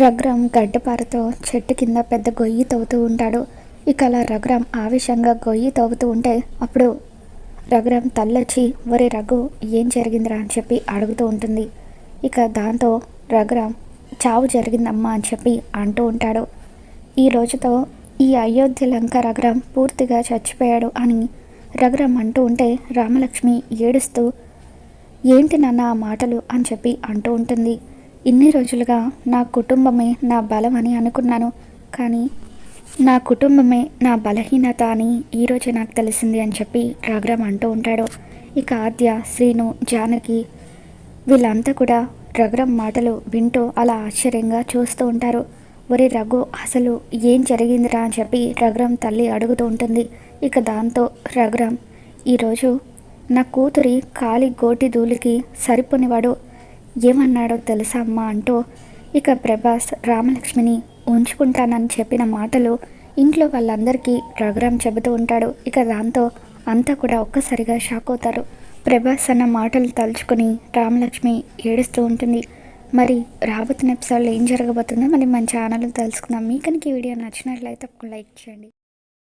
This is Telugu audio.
రఘురామ్ గడ్డపారతో చెట్టు కింద పెద్ద గొయ్యి తవ్వుతూ ఉంటాడు. ఇక అలా రఘురామ్ ఆవేశంగా గొయ్యి తవ్వుతూ ఉంటే అప్పుడు రఘురామ్ తల్లొచ్చి ఒరే రఘు ఏం జరిగిందిరా? అని చెప్పి అడుగుతూ ఉంటుంది. ఇక దాంతో రఘురామ్ చావు జరిగిందమ్మా అని చెప్పి అంటూ ఉంటాడు. ఈ రోజుతో ఈ అయోధ్య లంక రఘురామ్ పూర్తిగా చచ్చిపోయాడు అని రఘురామ్ అంటూ ఉంటే రామలక్ష్మి ఏడుస్తూ ఏంటి నాన్న ఆ మాటలు? అని చెప్పి అంటూ ఉంటుంది. ఇన్ని రోజులుగా నా కుటుంబమే నా బలం అని అనుకున్నాను. కానీ నా కుటుంబమే నా బలహీనత అని ఈరోజే నాకు తెలిసింది అని చెప్పి రఘురామ్ అంటూ ఉంటాడు. ఇక ఆద్య శ్రీను జానకి వీళ్ళంతా కూడా రఘురామ్ మాటలు వింటూ అలా ఆశ్చర్యంగా చూస్తూ ఉంటారు. ఒరే రఘు అసలు ఏం జరిగిందిరా అని చెప్పి రఘురామ్ తల్లి అడుగుతూ ఉంటుంది. ఇక దాంతో రఘురామ్ ఈరోజు నా కూతురి కాలి గోటి ధూళికి సరిపోనివాడు. ఏమన్నాడో తెలుసా అమ్మా అంటూ ఇక ప్రభాస్ రామలక్ష్మిని ఉంచుకుంటానని చెప్పిన మాటలు ఇంట్లో వాళ్ళందరికీ రఘురామ్ చెబుతూ ఉంటాడు. ఇక దాంతో అంతా కూడా ఒక్కసారిగా షాక్ అవుతారు. ప్రభాస్ అన్న మాటలు తలుచుకుని రామలక్ష్మి ఏడుస్తూ ఉంటుంది. మరి రాబోతున్న ఎపిసోడ్లో ఏం జరగబోతుందో మరి మన ఛానల్ తెలుసుకుందాం. మీకు కనుక ఈ వీడియో నచ్చినట్లయితే ఒక లైక్ చేయండి.